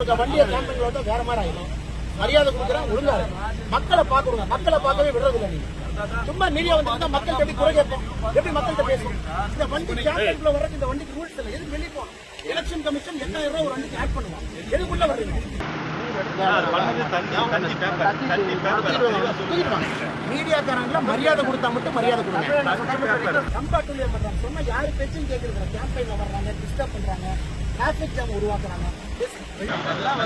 வண்டியை கேம்பெயின்ல வந்து வேற மாதிரி ஆயிடும் மரியாதை கொடுக்குறேன் ஒழுங்கா. மக்களை பாக்குறோங்க மக்களை பார்க்கவே விடுறது இல்லை நீங்க சும்மா மீடியா வந்து மக்கள்கிட்ட எப்படி குறை கேட்போம் எப்படி மக்கள்கிட்ட பேசும் இந்த வண்டி கேம்பெயின்ல வர்றது இந்த வண்டிக்கு ரூல்ஸ் இல்லை போகணும் எலெக்ஷன் கமிஷன் எட்டாயிரம் ரூபாய் ஒரு வண்டிக்கு ஆட் பண்ணுவான் எதுக்குள்ள வர்றீங்க மீடியாக்காரங்கள மரியாதை கொடுத்தா மட்டும் மரியாதை பண்றாங்க சொன்னா யாரு பேச்சும் கேட்கறது கேம்பெயின்ல வர்றாங்க டிஸ்டர்ப் பண்றாங்க டிராபிக் ஜாம் உருவாக்குறாங்க.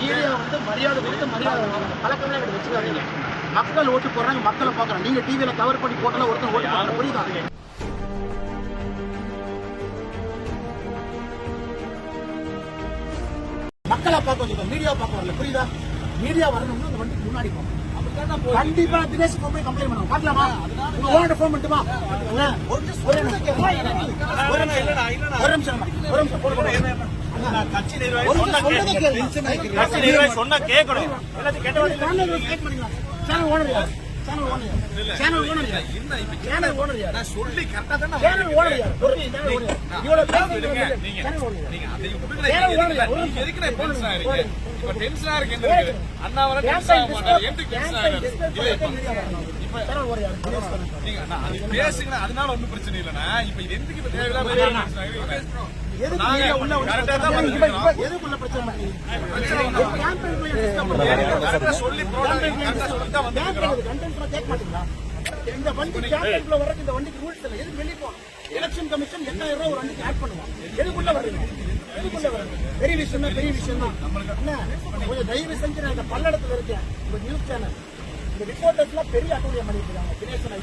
மீடியா வந்து மரியாதை கொடுத்து மரியாதை பழக்கமே எனக்கு வச்சுக்காதீங்க. மக்கள் ஓட்டு போடுறாங்க மக்களை பாக்குறாங்க நீங்க டிவியில கவர் பண்ணி போட்டல ஒருத்தர் ஓட்டு போடுறாங்க புரியுதா? மக்களை பார்க்க வச்சுக்கோ. மீடியா பார்க்க வரல. புரியுதா? மீடியா வரணும்னா அந்த வண்டிக்கு முன்னாடி போகணும். கண்டிப்பா தினேஷ் போய் கம்ப்ளைண்ட் பண்ணுவோம் பாக்கலாமா உங்க ஃபோன் பண்ணிட்டுமா? ஒரு நிமிஷம் ஒரு நிமிஷம். ஒரு நிமிஷம். கட்சி நிர்வாகி சொன்னா கேட்கணும் எல்லாத்தையும் கேட்ட உடனே சேனல் கேட்க மாட்டீங்களா? சேனல் ஓனர் யார்? சேனல் ஓனர் யார்? சேனல் ஓனர் யார்? சேனல் ஓனர் யார்? சொல்லி கரெக்டா தானே. இப்ப டென்ஷனா இருக்கு என்ன? அண்ணா வர டென்ஷன் ஆக மாட்டாரு எப்படி டென்ஷன் ஆகாது? தினேஷ் தானே. நீங்க பேசுங்க அதனால ஒண்ணும் பிரச்சனை இல்லைண்ணா இப்ப எதுக்கு இப்ப தேவையில்லாம இந்த வண்டி கேம்பெயின்ல வர்றது இந்த வண்டிக்கு ரூல்ஸ் இல்லை. எதுக்கு வெளியே போகணும்? எலெக்ஷன் கமிஷன் எட்டாயிரம் ரூபாய் ஒரு வண்டிக்கு ஆட் பண்ணுவான் எதுக்குள்ள எதுக்குள்ள வர்றீங்க பெரிய விஷயம் தான் பெரிய விஷயம் தான். கொஞ்சம் தயவு செஞ்சு நான் இந்த பல்லடத்துல இருக்கேன். இந்த நியூஸ் சேனல் இந்த ரிப்போர்ட்டர்ஸ்லாம் பெரிய அட்டூழியம் பண்ணிட்டு இருக்காங்க. தினேசன்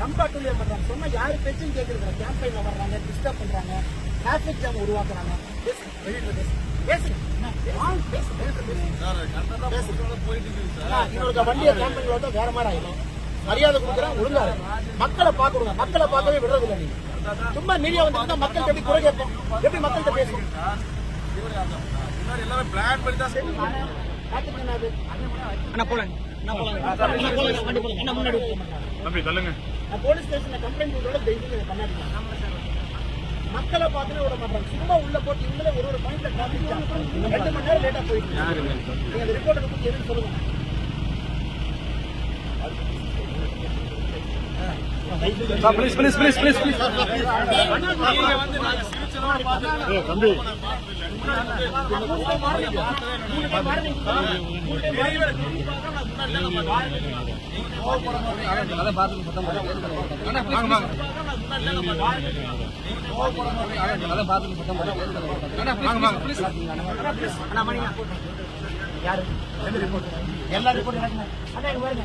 தான் ரொம்ப அட்டூழியம் பண்றாங்க சொன்னா யாரு பேச்சும் கேட்கறது கேம்பெயின்ல வர்றாங்க டிஸ்டர்ப் பண்றாங்க டிராபிக் ஜாம் உருவாக்குறாங்க. பேசுங்க வெளியில பேசுங்க. வண்டியை கேம்பெயின்ல வந்து வேற மாதிரி ஆயிடும். மரியாதை கொடுக்குறேன் ஒழுங்கா. மக்களை பாக்குறோங்க மக்களை பார்க்கவே விடுறது இல்லை நீங்க சும்மா மீடியா வந்து மக்கள்கிட்ட எப்படி குறை கேட்போம்? எப்படி மக்கள்கிட்ட முன்னாடி எல்லாரும் பிளான் பண்ணி தான் சரி, போலாம் அண்ணா போலாம் அண்ணா போலாம் வண்டி போலாம் அண்ணா முன்னாடி விட்டுருங்க. போலீஸ் ஸ்டேஷன்ல கம்ப்ளைண்ட் டெய்லி இதை பண்ணாதீங்க. மக்களை பார்த்துட்டு விட மாட்டாங்க சும்மா உள்ள போட்டு இவங்களே ஒரு ஒரு பாயிண்ட்ல டிராபிக் ஜாம் ரெண்டு மணி நேரம் லேட்டா போயிட்டு நீங்க அந்த ரிப்போர்ட்டை பத்தி எதுன்னு சொல்லுங்க. Please please please please please தம்பி யாரு ரிப்போர்ட் எல்லா ரிப்போர்ட் எனக்கு அண்ணா இங்க பாருங்க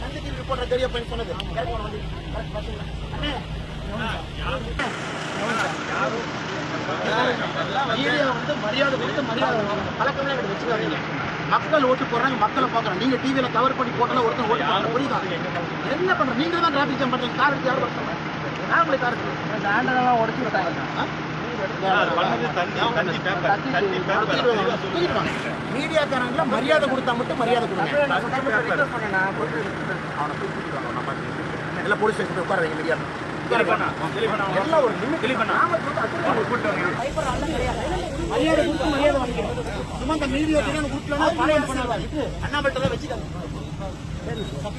தங்கச்சி ரிப்போர்ட்டர் தெரிய போய் சொன்னது மீடியா வந்து மரியாதை கொடுத்து மரியாதை பழக்கமே எனக்கு வச்சுக்காதீங்க மக்கள் ஓட்டு போடுறாங்க மக்களை பாக்குறாங்க நீங்க டிவியில கவர் பண்ணி போட்டல ஒருத்தர் ஓட்டு போடுறாங்க புரியுதா? என்ன பண்ற நீங்க தான் டிராபிக் ஜாம் பண்றீங்க. கார் எடுத்து யாரும் பண்றாங்க யார் உங்களுக்கு கார் இந்த ஆண்டெல்லாம் உடச்சு விட்டாங்க. மீடியாக்காரங்கள மரியாதை கொடுத்தா மட்டும் மரியாதை கொடுங்க. எல்லாம் போலீஸ் ஸ்டேஷன் உட்கார வைங்க மீடியா மரியாதை கொடுத்து மரியாதை வாங்கிக்கிறோம் சும்மா இந்த மீடியா குரூப்ல பாளையம் பண்ணாரு அண்ணாமலை வச்சுக்காங்க.